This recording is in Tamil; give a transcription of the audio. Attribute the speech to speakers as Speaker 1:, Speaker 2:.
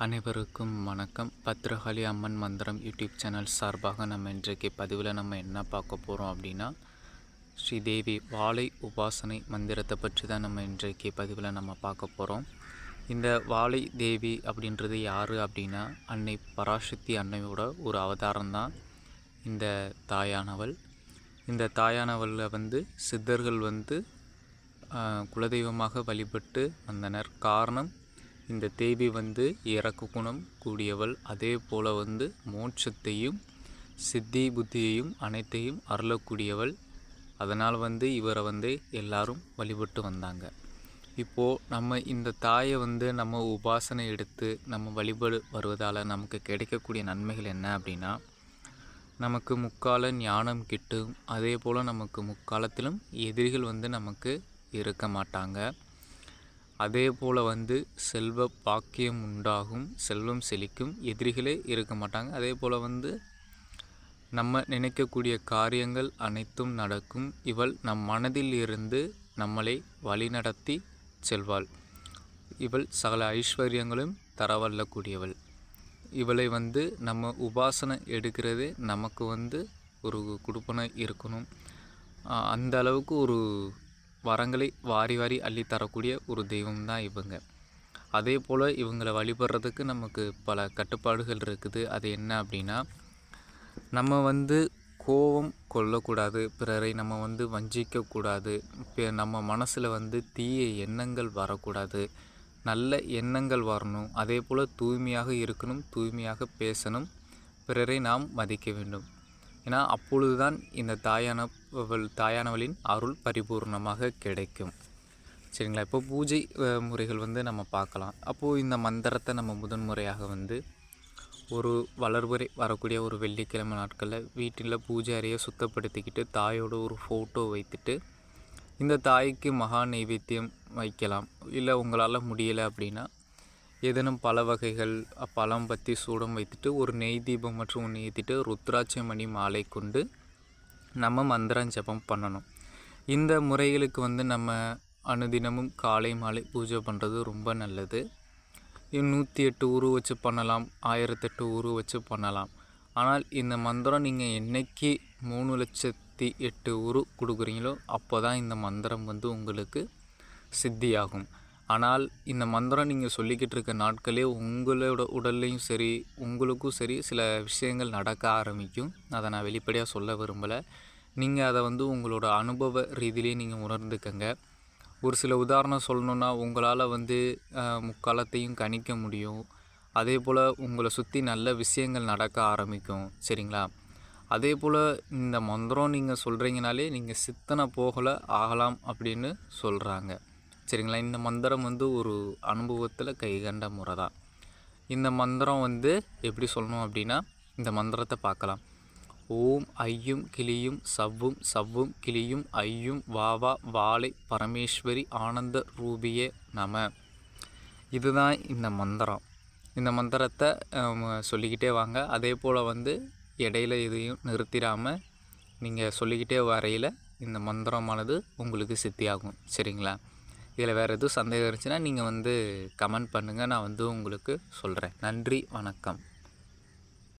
Speaker 1: அனைவருக்கும் வணக்கம். பத்ரகாளி அம்மன் மந்திரம் யூடியூப் சேனல் சார்பாக நம்ம இன்றைக்கு பதிவில் நம்ம என்ன பார்க்க போகிறோம் அப்படின்னா ஸ்ரீதேவி வாழை உபாசனை மந்திரத்தை பற்றி தான் நம்ம இன்றைக்கு பதிவில் நம்ம பார்க்க போகிறோம் இந்த வாழை தேவி அப்படின்றது யார் அப்படின்னா அன்னை பராசக்தி அன்னையோட ஒரு அவதாரம் தான் இந்த தாயானவள். இந்த தாயானவளில் வந்து சித்தர்கள் வந்து குலதெய்வமாக வழிபட்டு வந்தனர். காரணம் இந்த தேவி வந்து இறக்கு குணம் கூடியவள். அதே போல் வந்து மோட்சத்தையும் சித்தி புத்தியையும் அனைத்தையும் அருளக்கூடியவள். அதனால் வந்து இவரை வந்து எல்லாரும் வழிபட்டு வந்தாங்க. இப்போது நம்ம இந்த தாயை வந்து நம்ம உபாசனை எடுத்து நம்ம வழிபடு வருவதால் நமக்கு கிடைக்கக்கூடிய நன்மைகள் என்ன அப்படின்னா நமக்கு முக்கால ஞானம் கிட்டும். அதே போல் நமக்கு முக்காலத்திலும் எதிரிகள் வந்து நமக்கு இருக்க மாட்டாங்க. அதே போல் வந்து செல்வ பாக்கியம் உண்டாகும் செல்வம் செழிக்கும் எதிரிகளே இருக்க மாட்டாங்க. அதே போல் வந்து நம்ம நினைக்கக்கூடிய காரியங்கள் அனைத்தும் நடக்கும். இவள் நம் மனதில் இருந்து நம்மளை வழிநடத்தி செல்வாள். இவள் சகல ஐஸ்வர்யங்களும் தரவல்லக்கூடியவள். இவளை வந்து நம்ம உபாசனை எடுக்கிறதே நமக்கு வந்து ஒரு குடுப்பனை இருக்கணும். அந்த அளவுக்கு ஒரு வரங்களை வாரி வாரி அள்ளி தரக்கூடிய ஒரு தெய்வம் தான் இவங்க. அதே போல் இவங்களை வழிபடுறதுக்கு நமக்கு பல கட்டுப்பாடுகள் இருக்குது. அது என்ன அப்படின்னா நம்ம வந்து கோபம் கொள்ளக்கூடாது பிறரை நம்ம வந்து வஞ்சிக்கக்கூடாது நம்ம மனசில் வந்து தீய எண்ணங்கள் வரக்கூடாது நல்ல எண்ணங்கள் வரணும் அதே போல் தூய்மையாக இருக்கணும் தூய்மையாக பேசணும் பிறரை நாம் மதிக்க வேண்டும். ஏன்னா அப்பொழுதுதான் இந்த தாயானவள் தாயானவளின் அருள் பரிபூர்ணமாக கிடைக்கும். சரிங்களா? இப்போ பூஜை முறைகள் வந்து நம்ம பார்க்கலாம். அப்போது இந்த மந்திரத்தை நம்ம முதன்முறையாக வந்து ஒரு வளர்புறை வரக்கூடிய ஒரு வெள்ளிக்கிழமை நாட்களில் வீட்டில் பூஜை அறையை சுத்தப்படுத்திக்கிட்டு தாயோட ஒரு ஃபோட்டோ வைத்துட்டு இந்த தாய்க்கு மகா நைவேத்தியம் வைக்கலாம். இல்லை உங்களால் முடியலை அப்படின்னா ஏதேனும் பல வகைகள் பழம் பற்றி சூடம் வைத்துட்டு ஒரு நெய் தீபம் மற்றும் ஒன்று ஏற்றிட்டு ருத்ராட்ச மணி மாலை கொண்டு நம்ம மந்திரம் ஜெபம் பண்ணணும். இந்த முறைகளுக்கு வந்து நம்ம அனுதினமும் காலை மாலை பூஜை பண்ணுறது ரொம்ப நல்லது. நூற்றி எட்டு உரு வச்சு பண்ணலாம் ஆயிரத்தெட்டு உரு வச்சு பண்ணலாம். ஆனால் இந்த மந்திரம் நீங்கள் என்னைக்கு மூணு லட்சத்தி எட்டு உரு கொடுக்குறீங்களோ அப்போ தான் இந்த மந்திரம் வந்து உங்களுக்கு சித்தியாகும். ஆனால் இந்த மந்திரம் நீங்கள் சொல்லிக்கிட்டு இருக்க நாட்களே உங்களோட உடல்லையும் சரி உங்களுக்கும் சரி சில விஷயங்கள் நடக்க ஆரம்பிக்கும். அதை நான் வெளிப்படையாக சொல்ல விரும்பலை. நீங்கள் அதை வந்து உங்களோட அனுபவ ரீதியிலே நீங்கள் உணர்ந்துக்கங்க. ஒரு சில உதாரணம் சொல்லணுன்னா உங்களால் வந்து முக்காலத்தையும் கணிக்க முடியும். அதே போல் உங்களை சுற்றி நல்ல விஷயங்கள் நடக்க ஆரம்பிக்கும். சரிங்களா? அதே போல் இந்த மந்திரம் நீங்கள் சொல்கிறீங்கனாலே நீங்கள் சித்தனை போகலை ஆகலாம் அப்படின்னு சொல்கிறாங்க சரிங்களா? இந்த மந்திரம் வந்து ஒரு அனுபவத்தில் கைகண்ட முறை தான் இந்த மந்திரம் வந்து எப்படி சொல்லணும் அப்படின்னா இந்த மந்திரத்தை பார்க்கலாம். ஓம் ஐயும் கிளியும் சவ்வும் சவ்வும் கிளியும் ஐயும் வாவா வாழை பரமேஸ்வரி ஆனந்த ரூபியே நம. இதுதான் இந்த மந்திரம். இந்த மந்திரத்தை சொல்லிக்கிட்டே வாங்க. அதே போல் வந்து இடையில எதையும் நிறுத்திடாமல் நீங்கள் சொல்லிக்கிட்டே வரையில் இந்த மந்திரமானது உங்களுக்கு சித்தியாகும். சரிங்களா? இதில் வேறு எதுவும் சந்தேகம் இருந்துச்சுன்னா நீங்கள் வந்து கமெண்ட் பண்ணுங்கள் நான் வந்து உங்களுக்கு சொல்கிறேன். நன்றி. வணக்கம்.